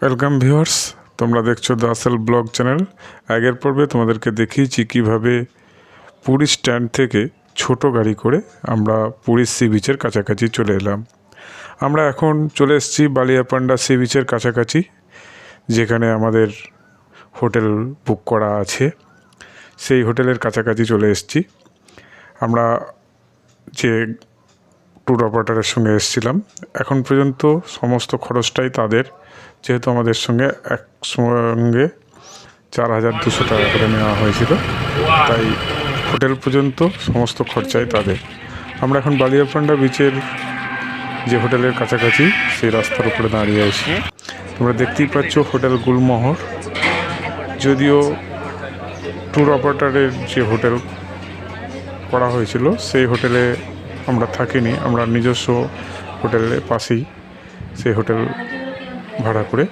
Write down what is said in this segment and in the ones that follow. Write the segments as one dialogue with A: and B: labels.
A: Welcome viewers তোমরা দেখছ the আসেল blog channel আগের পর্বে তোমাদেরকে দেখিয়েছি কীভাবে পুরী স্ট্যান্ড থেকে ছোট গাড়ি করে আমরা পুরীর সি বিচের কাছাকাছি চলে এলাম। আমরা এখন চলে এসেছি বালিয়াপান্ডা সি বিচের কাছাকাছি, যেখানে আমাদের হোটেল বুক করা আছে। সেই হোটেলের কাছাকাছি চলে এসেছি। আমরা যে ট্যুর অপারেটারের সঙ্গে এসেছিলাম। এখন পর্যন্ত সমস্ত খরচটাই তাদের, যেহেতু আমাদের সঙ্গে একসঙ্গে চার হাজার দুশো টাকা করে নেওয়া হয়েছিল। তাই হোটেল পর্যন্ত সমস্ত খরচাই তাদের। আমরা এখন বালিয়াপান্ডা বিচের যে হোটেলের কাছাকাছি, সেই রাস্তার উপরে দাঁড়িয়ে আছি। তোমরা দেখতেই পাচ্ছ হোটেল গুলমোহর। যদিও ট্যুর অপারেটারের যে হোটেল করা হয়েছিল, সেই হোটেলে আমরা থাকিনি, আমরা নিজস্ব হোটেলের পাশেই সেই হোটেল ভাড়া করে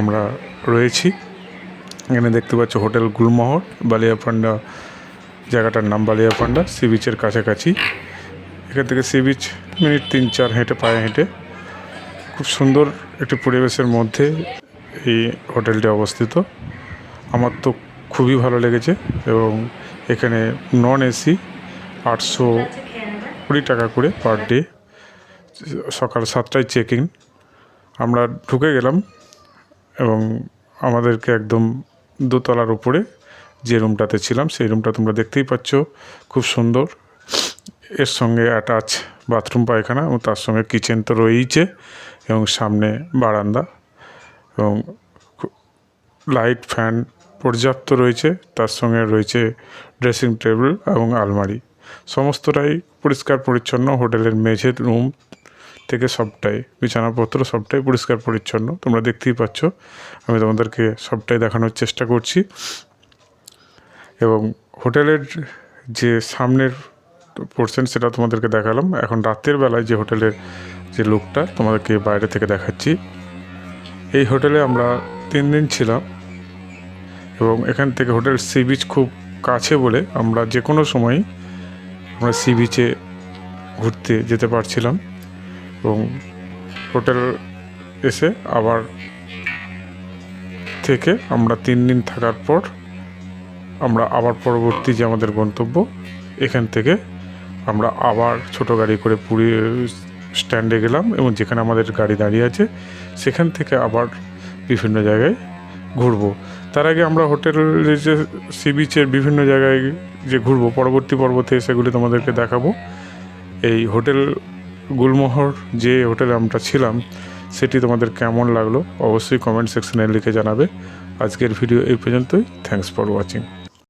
A: আমরা রয়েছি। এখানে দেখতে পাচ্ছ হোটেল গুলমোহর বালিয়াপান্ডা জায়গাটার নাম বালিয়া বালিয়াপান্ডা সি বিচের কাছাকাছি। এখান থেকে সি বিচ মিনিট তিন চার হেঁটে, পায়ে হেঁটে খুব সুন্দর একটি পরিবেশের মধ্যে এই হোটেলটি অবস্থিত। আমার তো খুবই ভালো লেগেছে এবং এখানে নন এসি আটশো কুড়ি টাকা করে পার ডে সকাল সাতটায় চেক ইন আমরা ঢুকে গেলাম এবং আমাদেরকে একদম দোতলার উপরে যে রুমটাতে ছিলাম, সেই রুমটা তোমরা দেখতেই পাচ্ছ। খুব সুন্দর। এর সঙ্গে অ্যাটাচ বাথরুম পায়খানা এবং তার সঙ্গে কিচেন তো রয়েইছে এবং সামনে বারান্দা এবং লাইট ফ্যান পর্যাপ্ত রয়েছে। তার সঙ্গে রয়েছে ড্রেসিং টেবিল এবং আলমারি। সমস্তটাই পরিষ্কার পরিচ্ছন্ন, হোটেলের মেঝে রুম থেকে সবটাই, বিছানাপত্র সবটাই পরিষ্কার পরিচ্ছন্ন, তোমরা দেখতেই পাচ্ছ। আমি তোমাদেরকে সবটাই দেখানোর চেষ্টা করছি। এবং হোটেলের যে সামনের পোর্শন সেটা তোমাদেরকে দেখালাম। এখন রাতের বেলায় যে হোটেলের যে লুকটা তোমাদেরকে বাইরে থেকে দেখাচ্ছি। এই হোটেলে আমরা তিন দিন ছিলাম। এবং এখান থেকে হোটেল সি বিচ খুব কাছে বলে আমরা যে কোনো সময় আমরা সি বিচে ঘুরতে যেতে পারছিলাম এবং হোটেল এসে আবার থেকে আমরা তিন দিন থাকার পর আমরা আবার পরবর্তী যে আমাদের গন্তব্য, এখান থেকে আমরা আবার ছোট গাড়ি করে পুরী স্ট্যান্ডে গেলাম এবং যেখানে আমাদের গাড়ি দাঁড়িয়ে আছে, সেখান থেকে আবার বিভিন্ন জায়গায় ঘুরবো। তার আগে আমরা হোটেলের যে সি বিচের বিভিন্ন জায়গায় যে ঘুরবো, পরবর্তী পর্বতে সেগুলি তোমাদেরকে দেখাবো। এই হোটেল গুলমোহর যে হোটেলে আমরা ছিলাম, সেটি তোমাদের কেমন লাগল অবশ্যই কমেন্ট সেকশনে লিখে জানাবে। আজকের ভিডিও এই পর্যন্তই। Thanks for watching